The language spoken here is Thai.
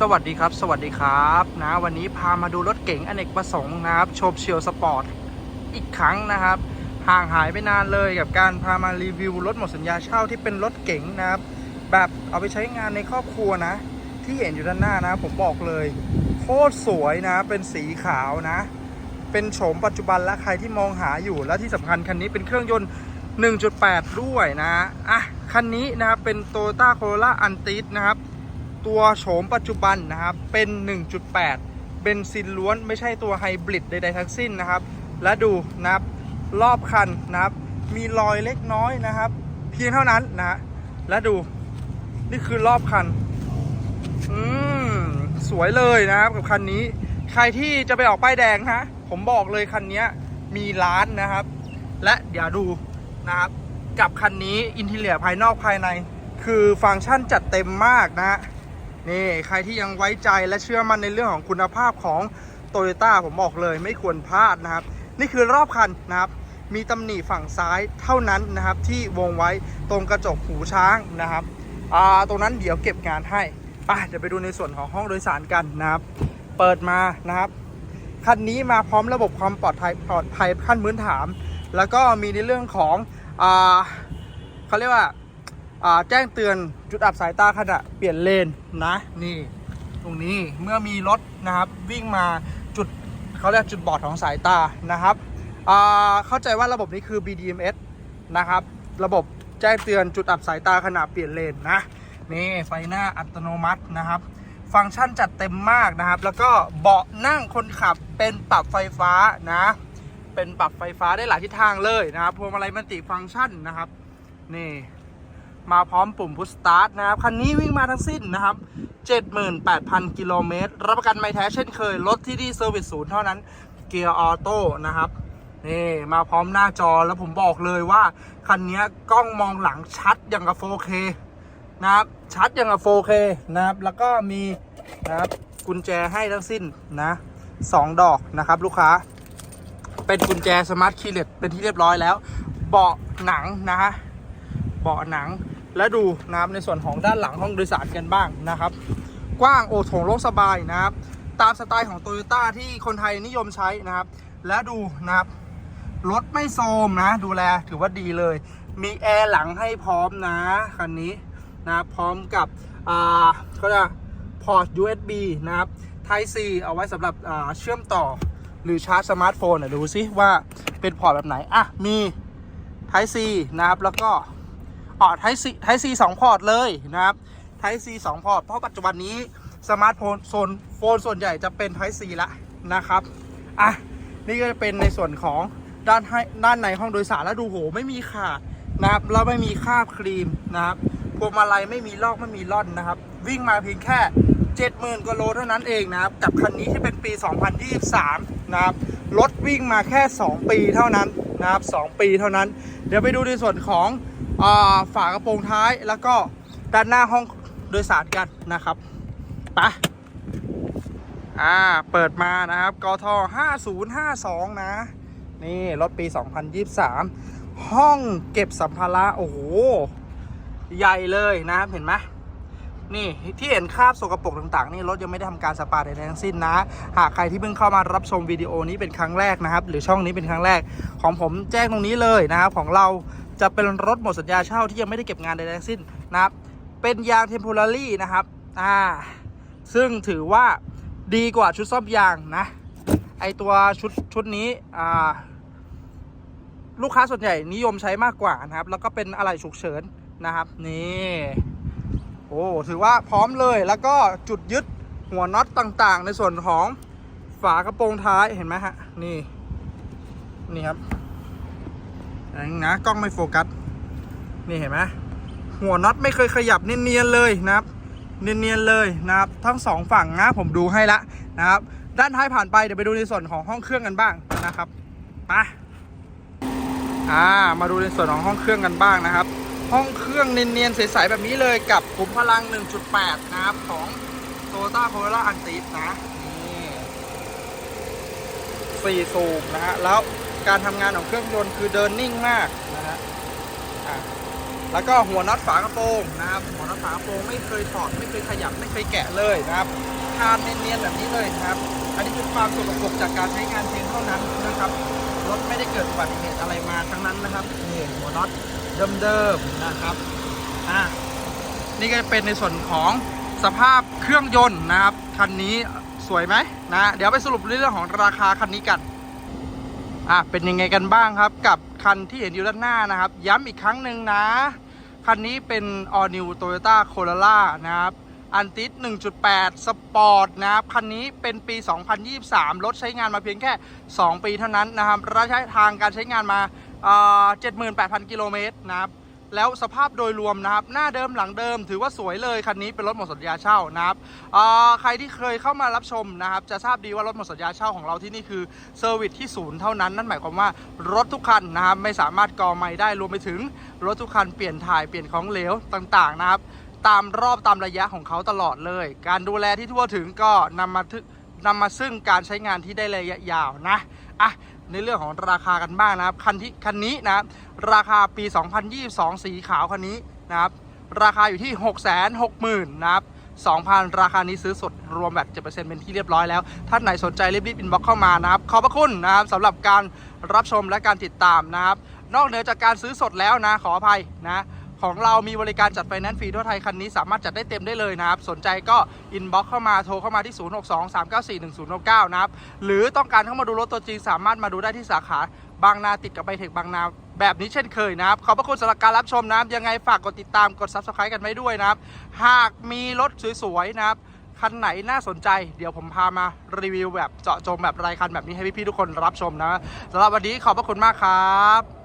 สวัสดีครับ สวัสดีครับนะวันนี้พามาดูรถเก๋งอเนกประสงค์นะครับโชบเชียวสปอร์ตอีกครั้งนะครับ ห่างหายไปนานเลยกับการพามารีวิวรถหมดสัญญาเช่าที่เป็นรถเก๋งนะครับ แบบเอาไปใช้งานในครอบครัวนะ ที่เห็นอยู่ด้านหน้านะ ผมบอกเลย โคตรสวยนะ เป็นสีขาวนะ เป็นโฉมปัจจุบันและใครที่มองหาอยู่และที่สำคัญคันนี้เป็นเครื่องยนต์ 1.8 ด้วยนะอะคันนี้นะครับเป็น Toyota Corolla Altis นะครับ ตัวโฉมปัจจุบันนะครับเป็น 1.8 เบนซินล้วนไม่ใช่ตัวไฮบริดใดๆทั้งสิ้นนะครับ และดูนะครับรอบคันนะครับ มีรอยเล็กน้อยนะครับ เพียงเท่านั้นนะฮะและดูนี่คือรอบคันอืมสวยเลยนะครับกับคันนี้ ใครที่จะไปออกป้ายแดงฮะผมบอกเลยคันนี้มีร้านนะครับ และเดี๋ยวดูนะครับกับคันนี้อินทีเลียภายนอกภายใน คือฟังก์ชันจัดเต็มมากนะฮะ นี่ใครที่ยังไว้ใจและเชื่อมั่นในเรื่องของคุณภาพของโตโยต้าผมบอกเลยไม่ควรพลาดนะครับ นี่คือรอบคันนะครับ มีตำหนิฝั่งซ้ายเท่านั้นนะครับ ที่วงไว้ตรงกระจกหูช้างนะครับอ่าตรงนั้นเดี๋ยวเก็บงานให้ไปเดี๋ยวไปดูในส่วนของห้องโดยสารกันนะครับ เปิดมานะครับคันนี้มาพร้อมระบบความปลอดภัยปลอดภัยขั้นพื้นฐานแล้วก็มีในเรื่องของอ่าเขาเรียกว่า แจ้งเตือนจุดอับสายตาขณะเปลี่ยนเลนนะนี่ ตรงนี้เมื่อมีรถนะครับวิ่งมาจุดเขาเรียกจุดบอดของสายตานะครับเข้าใจว่าระบบนี้คือ BDMS นะครับ ระบบแจ้งเตือนจุดอับสายตาขณะเปลี่ยนเลนนะนี่ไฟหน้าอัตโนมัตินะครับ ฟังก์ชันจัดเต็มมากนะครับ แล้วก็เบาะนั่งคนขับเป็นปรับไฟฟ้านะ เป็นปรับไฟฟ้าได้หลายทิศทางเลยนะครับพวงมาลัยมัลติฟังก์ชันนะครับ นี่ มาพร้อมปุ่มพุชสตาร์ทนะครับ คันนี้วิ่งมาทั้งสิ้นนะครับ 78,000 กิโลเมตร รับประกันไม่แท้เช่นเคย รถที่ดีเซอร์วิสศูนย์เท่านั้น เกียร์ออโต้นะครับ นี่มาพร้อมหน้าจอแล้วผมบอกเลยว่า คันนี้กล้องมองหลังชัดอย่างกับ 4K นะครับ ชัดอย่างกับ 4K นะครับ แล้วก็มีนะครับกุญแจให้ทั้งสิ้นนะสองดอกนะครับ ลูกค้า เป็นกุญแจสมาร์ทคีย์เลสเป็นที่เรียบร้อยแล้ว เบาะหนังนะฮะ เบาะหนัง และดูนะครับในส่วนของด้านหลังห้องโดยสารกันบ้างนะครับ กว้างโอโถงโล่งสบายนะครับ ตามสไตล์ของโตโยต้าที่คนไทยนิยมใช้นะครับ และดูนะครับรถไม่โทรมนะ ดูแลถือว่าดีเลย มีแอร์หลังให้พร้อมนะคันนี้นะพร้อมกับอ่าเขาจะพอร์ต USB นะครับ Type C เอาไว้สำหรับอ่าเชื่อมต่อหรือชาร์จสมาร์ทโฟนอะดูซิว่าเป็นพอร์ตแบบไหน อะ มี Type C นะครับ แล้วก็ อ๋อ Type C Type C 2พอร์ตเลยนะครับ Type C 2พอร์ตเพราะปัจจุบันนี้สมาร์ทโฟนโซนโฟนส่วนใหญ่จะเป็น Type C ละนะครับอะนี่ก็จะเป็นในส่วนของด้านให้ด้านในห้องโดยสารแล้วดูโหไม่มีขาดนะครับแล้วไม่มีคราบครีมนะครับพวงมาลัยไม่มีลอกไม่มีล่อนนะครับ วิ่งมาเพียงแค่ 70,000กว่าโลเท่านั้นเองนะครับ กับคันนี้ที่เป็นปี 2023 นะครับรถวิ่งมาแค่ 2 ปีเท่านั้นนะครับ 2 ปีเท่านั้น เดี๋ยวไปดูในส่วนของ ฝากระโปรงท้ายแล้วก็ด้านหน้าห้องโดยสารกันนะครับไปอ่า เปิดมานะครับกท5052 นะ นี่ รถปี 2023 ห้องเก็บสัมภาระ โอ้โห ใหญ่เลยนะครับ เห็นไหมนี่ ที่เห็นคราบสกปรกต่าง ๆ นี่ รถยังไม่ได้ทำการสปาใดๆทั้งสิ้นนะ หากใครที่เพิ่งเข้ามารับชมวิดีโอนี้เป็นครั้งแรกนะครับ หรือช่องนี้เป็นครั้งแรกของผมแจ้งตรงนี้เลยนะครับ ของเรา จะเป็นรถหมดสัญญาเช่าที่ยังไม่ได้เก็บงานใดๆทั้งสิ้นนะครับ เป็นยาง temporary นะครับอ่าซึ่งถือว่าดีกว่าชุดซ่อมยางนะ ไอตัวชุดชุดนี้อ่าลูกค้าส่วนใหญ่นิยมใช้มากกว่านะครับ แล้วก็เป็นอะไหล่ฉุกเฉินนะครับ นี่โอ้ถือว่าพร้อมเลยแล้วก็จุดยึดหัวน็อตต่างๆ ในส่วนของฝากระโปรงท้ายเห็นไหมฮะ นี่ นี่ครับ นะกล้องไม่โฟกัส นี่เห็นไหมหัวน็อตไม่เคยขยับเนียนๆเลยนะครับเนียนๆเลยนะครับทั้งสองฝั่งนะผมดูให้ละนะครับ ด้านท้ายผ่านไปเดี๋ยวไปดูในส่วนของห้องเครื่องกันบ้างนะครับมาอ่ามาดูในส่วนของห้องเครื่องกันบ้างนะครับ ห้องเครื่องเนียนๆใสๆแบบนี้เลยกับขุมพลัง 1.8 นะครับของ Toyota Corolla Altis นะนี่สี่สูบนะฮะแล้ว การทำงานของเครื่องยนต์คือเดินนิ่งมากนะฮะแล้วก็หัวน็อตฝากระโปรงนะครับหัวน็อตฝากระโปรงไม่เคยถอดไม่เคยขยับไม่เคยแกะเลยนะครับคานเนียนๆแบบนี้เลยครับ อันนี้คือความสกปรกจากการใช้งานเพียงเท่านั้นนะครับรถไม่ได้เกิดอุบัติเหตุอะไรมาทั้งนั้นนะครับนี่หัวน็อตเดิมๆนะครับอะนี่ก็เป็นในส่วนของสภาพเครื่องยนต์นะครับคันนี้สวยไหมนะเดี๋ยวไปสรุปเรื่องของราคาคันนี้กัน อะเป็นยังไงกันบ้างครับ กับคันที่เห็นอยู่ด้านหน้านะครับ ย้ำอีกครั้งหนึ่งนะ คันนี้เป็น All New Toyota Corolla นะครับอันติส1.8 สปอร์ตนะครับ คันนี้เป็นปี 2023 รถใช้งานมาเพียงแค่ 2 ปีเท่านั้นนะครับระยะทางการใช้งานมาเอ่อ78,000 กิโลเมตรนะครับ แล้วสภาพโดยรวมนะครับ หน้าเดิมหลังเดิม ถือว่าสวยเลยคันนี้เป็นรถหมดสัญญาเช่านะครับใครที่เคยเข้ามารับชมนะครับ จะทราบดีว่ารถหมดสัญญาเช่าของเราที่นี่คือเซอร์วิสที่ศูนย์เท่านั้นนั่นหมายความว่ารถทุกคันนะครับไม่สามารถกอไม่ได้รวมไปถึงรถทุกคันเปลี่ยนถ่ายเปลี่ยนของเหลวต่างๆนะครับตามรอบตามระยะของเขาตลอดเลย การดูแลที่ทั่วถึงก็นำมาทึนำมาซึ่งการใช้งานที่ได้ระยะยาวนะ อะในเรื่องของราคากันบ้างนะครับคันที่คันนี้นะรราคาปี 2022 สีขาวคันนี้นะครับราคาอยู่ที่ 660,000นะครับ2,000 ราคานี้ซื้อสดรวมแบบ7%เป็นที่เรียบร้อยแล้ว ท่านไหนสนใจรีบๆอินบ็อกเข้ามานะครับ ขอบพระคุณนะครับสำหรับการรับชมและการติดตามนะครับ นอกเหนือจากการซื้อสดแล้วนะขออภัยนะ ของเรามีบริการจัดไฟแนนซ์ฟรีทั่วไทยคันนี้สามารถจัดได้เต็มได้เลยนะครับ สนใจก็อินบ็อกเข้ามาโทรเข้ามาที่ 0623941069 นะครับ หรือต้องการเข้ามาดูรถตัวจริง สามารถมาดูได้ที่สาขาบางนาติดกับไบเทคบางนาแบบนี้เช่นเคยนะครับ ขอบพระคุณสำหรับการรับชมนะครับ ยังไงฝากกดติดตามกด Subscribe กันไว้ด้วยนะครับ หากมีรถสวยๆนะครับคันไหนน่าสนใจ เดี๋ยวผมพามารีวิวแบบเจาะจงแบบรายคันแบบนี้ให้พี่ๆทุกคนรับชมนะสำหรับวันนี้ขอบพระคุณมากครับ